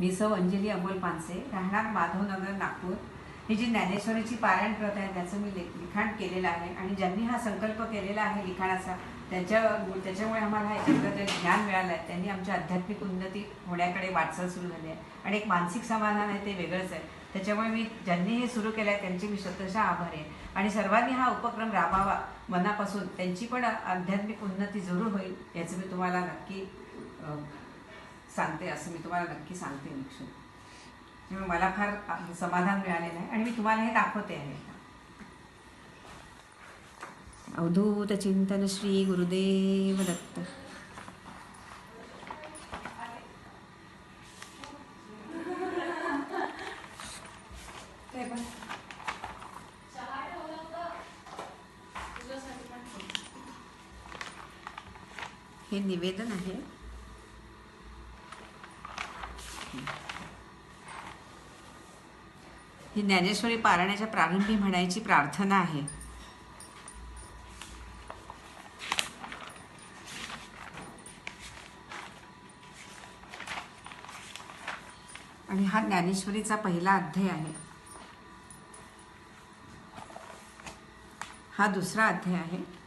मी सौ अंजली अमोल पानसे राहणार माधवनगर नागपूर. ही जी ज्ञानेश्वरीची पारायण प्रथा आहे त्याचं मी लिखाण केलेलं आहे. आणि ज्यांनी हा संकल्प केलेला आहे लिखाणाचा त्यांच्या त्याच्यामुळे आम्हाला एकत्र ज्ञान मिळालं आहे त्यांनी आमची आध्यात्मिक उन्नती होण्याकडे वाटचाल सुरू झाली आहे. आणि एक मानसिक समाधान आहे ते वेगळंच आहे. त्याच्यामुळे मी ज्यांनी हे सुरू केलं आहे त्यांची मी स्वतःच्या आभारी आहे. आणि सर्वांनी हा उपक्रम राबावा मनापासून. त्यांची पण आध्यात्मिक उन्नती जरूर होईल याचं मी तुम्हाला नक्की सांगते असं मी तुम्हाला नक्की सांगते निक्षून त्यामुळे मला फार समाधान मिळालेलं आहे आणि मी तुम्हाला हे दाखवते आहे. अवधूत चिंतन श्री गुरुदेव दत्त. हे निवेदन आहे. ही ज्ञानेश्वरी पारायणाच्या प्रारंभी म्हणायची प्रार्थना आहे. आणि हा ज्ञानेश्वरीचा पहिला अध्याय आहे. हा दुसरा अध्याय आहे.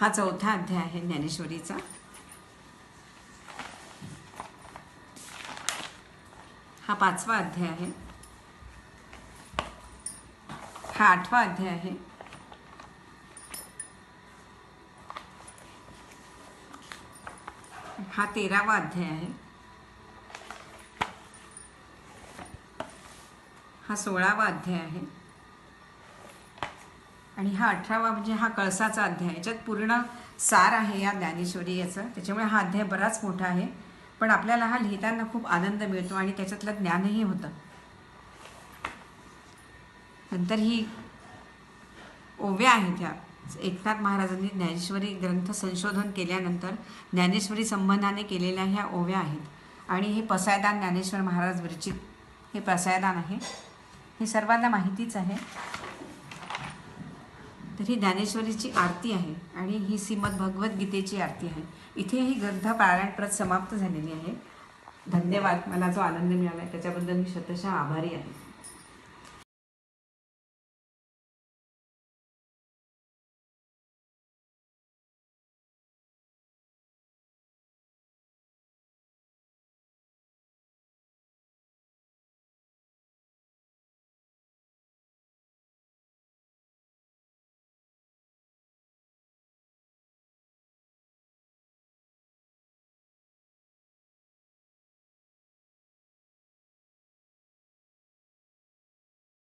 हा चौथा अध्याय आहे ज्ञानेश्वरीचा. हा पाचवा अध्याय आहे. हा आठवा अध्याय आहे. हा तेरावा अध्याय आहे. हा सोळावा अध्याय आहे. आणि हा अठरावा म्हणजे हा कळसाचा अध्याय. याच्यात पूर्ण सार आहे या ज्ञानेश्वरी याचा. त्याच्यामुळे हा अध्याय बराच मोठा आहे. पण आपल्याला हा लिहिताना खूप आनंद मिळतो आणि त्याच्यातलं ज्ञानही होतं. नंतर ही ओव्या आहेत ह्या. एकनाथ महाराजांनी ज्ञानेश्वरी ग्रंथ संशोधन केल्यानंतर ज्ञानेश्वरी संबंधाने केलेल्या ह्या ओव्या आहेत. आणि हे पसायदान ज्ञानेश्वर महाराज विरचित हे पसायदान आहे. हे सर्वांना माहितीच आहे. तर ही ज्ञानेश्वरीची आरती आहे आणि ही श्रीमद भगवद्गीतेची आरती आहे. इथे ही ग्रंथ पारायण प्रत समाप्त झालेली आहे. धन्यवाद. मला जो आनंद मिळाला आहे त्याच्याबद्दल मी शतशः आभारी आहे.